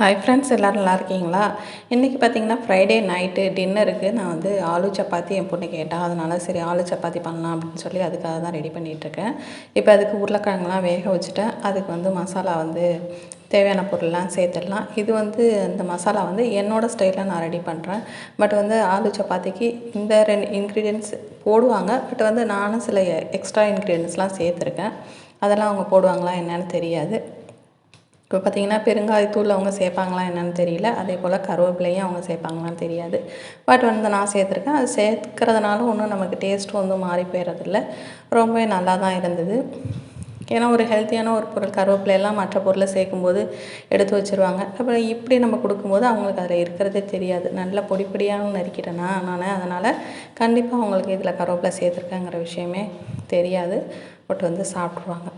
Hi friends எல்லோரும் நல்லா இருக்கீங்களா? இன்றைக்கி பார்த்தீங்கன்னா ஃப்ரைடே நைட்டு டின்னருக்கு நான் வந்து ஆலு சப்பாத்தி என் பொண்ணு கேட்டால் அதனால் சரி ஆலு சப்பாத்தி பண்ணலாம் அப்படின்னு சொல்லி அதுக்காக தான் ரெடி பண்ணிகிட்ருக்கேன் இப்போ அதுக்கு உருளைக்கிழங்குலாம் வேக வச்சுட்டேன். அதுக்கு வந்து மசாலா வந்து தேவையான பொருள்லாம் சேர்த்துடலாம். இது வந்து இந்த மசாலா வந்து என்னோடய ஸ்டைலில் நான் ரெடி பண்ணுறேன் பட் வந்து ஆலு சப்பாத்திக்கு இந்த ரெண்டு இன்க்ரீடியன்ஸ் போடுவாங்க. பட் வந்து நானும் சில எக்ஸ்ட்ரா இன்க்ரீடியன்ஸ்லாம் சேர்த்துருக்கேன். அதெல்லாம் அவங்க போடுவாங்களா என்னன்னு தெரியாது. இப்போ பார்த்திங்கன்னா பெருங்காயத்தூள் அவங்க சேர்ப்பாங்களா என்னென்னு தெரியல. அதே போல் கருவேப்பிலையும் அவங்க சேர்ப்பாங்களான்னு தெரியாது. பட் வந்து நான் சேர்த்துருக்கேன். அது சேர்க்கறதுனால ஒன்றும் நமக்கு டேஸ்ட்டும் வந்து மாறி போயிடுறதில்ல ரொம்பவே நல்லா தான் இருந்தது. ஏன்னா ஒரு ஹெல்த்தியான ஒரு பொருள் கருவேப்பிலையெல்லாம் மற்ற பொருளை சேர்க்கும்போது எடுத்து வச்சுருவாங்க. அப்புறம் இப்படி நம்ம கொடுக்கும்போது அவங்களுக்கு அதில் இருக்கிறதே தெரியாது. நல்ல பொடி பொடியாக நறுக்கிட்டேன்னா நான். அதனால் கண்டிப்பாக அவங்களுக்கு இதில் கருவேப்பிலை சேர்த்துருக்கேங்கிற விஷயமே தெரியாது. பட் வந்து சாப்பிட்ருவாங்க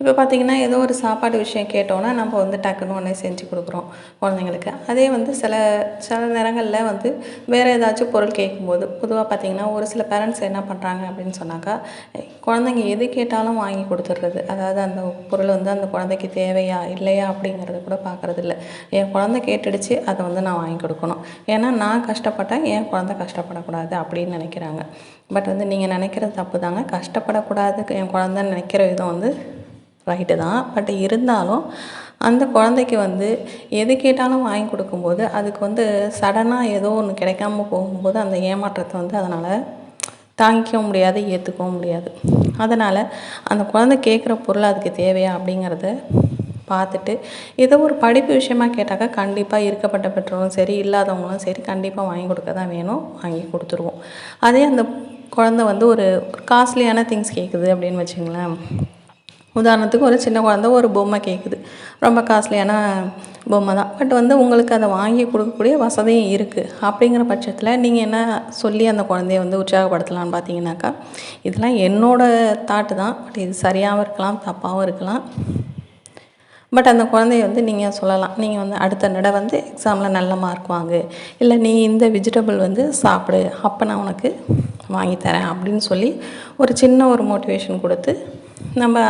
இப்போ பார்த்திங்கன்னா ஏதோ ஒரு சாப்பாடு விஷயம் கேட்டோன்னா நம்ம வந்து டக்குன்னு ஒன்றே செஞ்சு கொடுக்குறோம் குழந்தைங்களுக்கு. அதே வந்து சில சில நேரங்களில் வந்து வேறு ஏதாச்சும் பொருள் கேட்கும்போது பொதுவாக பார்த்திங்கன்னா ஒரு சில பேரண்ட்ஸ் என்ன பண்ணுறாங்க அப்படின்னு சொன்னாக்கா குழந்தைங்க எது கேட்டாலும் வாங்கி கொடுத்துட்றது. அதாவது அந்த பொருள் வந்து அந்த குழந்தைக்கு தேவையா இல்லையா அப்படிங்கிறத கூட பார்க்குறதில்ல. என் குழந்தை கேட்டுடுச்சு அதை வந்து நான் வாங்கி கொடுக்கணும். ஏன்னா நான் கஷ்டப்பட்டேன் என் குழந்தை கஷ்டப்படக்கூடாது அப்படின்னு நினைக்கிறாங்க. பட் வந்து நீங்கள் நினைக்கிறது தப்பு தாங்க. கஷ்டப்படக்கூடாது என் குழந்தை நினைக்கிற விதம் வந்து ரைட்டு தான். பட் இருந்தாலும் அந்த குழந்தைக்கு வந்து எது கேட்டாலும் வாங்கி கொடுக்கும்போது அதுக்கு வந்து சடனாக ஏதோ ஒன்று கிடைக்காம போகும்போது அந்த ஏமாற்றத்தை வந்து அதனால் தாங்கிக்கவும் முடியாது ஏற்றுக்கவும் முடியாது. அதனால் அந்த குழந்தை கேட்குற பொருள் அதுக்கு தேவையா அப்படிங்கிறத பார்த்துட்டு ஏதோ ஒரு படிப்பு விஷயமா கேட்டாக்கா கண்டிப்பாக இருக்கப்பட்ட பெற்றோரும் சரி இல்லாதவங்களும் சரி கண்டிப்பாக வாங்கி கொடுக்க தான் வேணும். வாங்கி கொடுத்துருவோம். அதே அந்த குழந்த வந்து ஒரு காஸ்ட்லியான திங்ஸ் கேட்குது அப்படின்னு வச்சுங்களேன். உதாரணத்துக்கு ஒரு சின்ன குழந்த ஒரு பொம்மை கேட்குது ரொம்ப காஸ்ட்லியான பொம்மை தான். பட் வந்து உங்களுக்கு அதை வாங்கி கொடுக்கக்கூடிய வசதியும் இருக்குது அப்படிங்கிற பட்சத்தில் நீங்கள் என்ன சொல்லி அந்த குழந்தைய வந்து உற்சாகப்படுத்தலான்னு பார்த்தீங்கன்னாக்கா இதெல்லாம் என்னோடய தாட்டு தான். பட் இது சரியாகவும் இருக்கலாம் தப்பாகவும் இருக்கலாம். பட் அந்த குழந்தைய வந்து நீங்கள் சொல்லலாம். நீங்கள் வந்து அடுத்த நடை வந்து எக்ஸாமில் நல்ல மார்க் வாங்கு. இல்லை நீ இந்த வெஜிடபிள் வந்து சாப்பிடு. அப்போ நான் உனக்கு வாங்கித்தரேன் அப்படின்னு சொல்லி ஒரு சின்ன ஒரு மோட்டிவேஷன் கொடுத்து நம்ம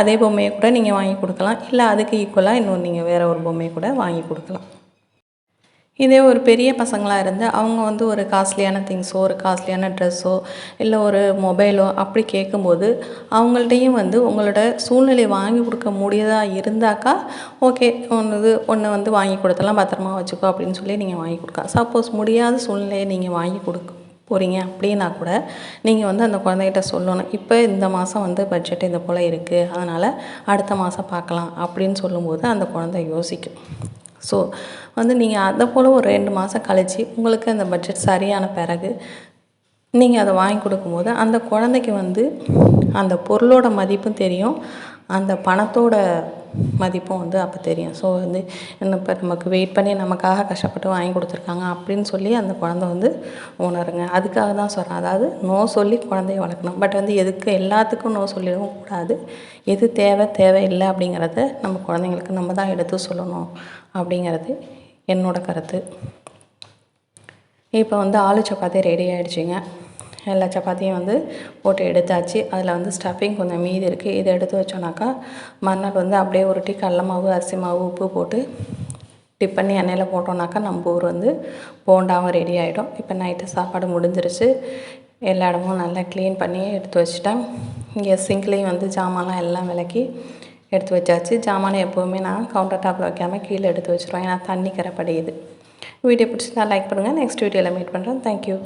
அதே பொம்மையை கூட நீங்கள் வாங்கி கொடுக்கலாம். இல்லை அதுக்கு ஈக்குவலாக இன்னொன்று நீங்கள் வேறு ஒரு பொம்மையை கூட வாங்கி கொடுக்கலாம். இதே ஒரு பெரிய பசங்களாக இருந்து அவங்க வந்து ஒரு காஸ்ட்லியான திங்ஸோ ஒரு காஸ்ட்லியான ட்ரெஸ்ஸோ இல்லை ஒரு மொபைலோ அப்படி கேட்கும்போது அவங்கள்ட்டையும் வந்து உங்களோட சூழ்நிலை வாங்கி கொடுக்க முடியதாக இருந்தாக்கா ஓகே ஒன்று இது ஒன்று வந்து வாங்கி கொடுத்தலாம் பத்திரமா வச்சுக்கோ அப்படின்னு சொல்லி நீங்கள் வாங்கி கொடுக்கலாம். சப்போஸ் முடியாத சூழ்நிலையை நீங்கள் வாங்கி கொடுக்க போகிறீங்க அப்படின்னா கூட நீங்கள் வந்து அந்த குழந்தைகிட்ட சொல்லணும். இப்போ இந்த மாதம் வந்து பட்ஜெட் இந்த போல் இருக்குது அதனால் அடுத்த மாதம் பார்க்கலாம் அப்படின்னு சொல்லும்போது அந்த குழந்தை யோசிக்கும். ஸோ வந்து நீங்கள் அதை போல் ஒரு ரெண்டு மாதம் கழித்து உங்களுக்கு அந்த பட்ஜெட் சரியான பிறகு நீங்கள் அதை வாங்கி கொடுக்கும்போது அந்த குழந்தைக்கு வந்து அந்த பொருளோட மதிப்பும் தெரியும். அந்த பணத்தோட மதிப்பும் வந்து அப்போ தெரியும். ஸோ வந்து என்ன இப்போ நமக்கு வெயிட் பண்ணி நமக்காக கஷ்டப்பட்டு வாங்கி கொடுத்துருக்காங்க அப்படின்னு சொல்லி அந்த குழந்த வந்து உணருங்க. அதுக்காக தான் சொல்கிறேன் அதாவது நோ சொல்லி குழந்தைய வளர்க்கணும். பட் வந்து எதுக்கு எல்லாத்துக்கும் நோ சொல்லிடவும் கூடாது. எது தேவை தேவையில்லை அப்படிங்கிறத நம்ம குழந்தைங்களுக்கு நம்ம தான் எடுத்து சொல்லணும் அப்படிங்கிறது என்னோடய கருத்து. இப்போ வந்து ஆலு சப்பாத்தி ரெடி ஆகிடுச்சிங்க எல்லா சப்பாத்தியும் வந்து போட்டு எடுத்தாச்சு. அதில் வந்து ஸ்டஃபிங் கொஞ்சம் மீதி இருக்குது இதை எடுத்து வச்சோன்னாக்கா மறுநாள் வந்து அப்படியே உருட்டி கடல மாவு அரிசி மாவு உப்பு போட்டு டிப் பண்ணி எண்ணெயில் போட்டோம்னாக்கா நம்ம ஊர் வந்து போண்டாவும் ரெடி ஆகிடும் இப்போ நைட்டு சாப்பாடு முடிஞ்சிருச்சு. எல்லா இடமும் நல்லா க்ளீன் பண்ணி எடுத்து வச்சுட்டேன். இங்கே சிங்க்லேயும் வந்து ஜாமான்லாம் எல்லாம் விளக்கி எடுத்து வச்சாச்சு. ஜாமானை எப்போவுமே நான் கவுண்டர் டாப்பில் வைக்காமல் கீழே எடுத்து வச்சுருவேன். ஏன்னா தண்ணி கரப்படையுது படியுது வீடியோ பிடிச்சிருந்தா லைக் பண்ணுங்கள் நெக்ஸ்ட் வீடியோவில் மீட் பண்ணுறேன் தேங்க்யூ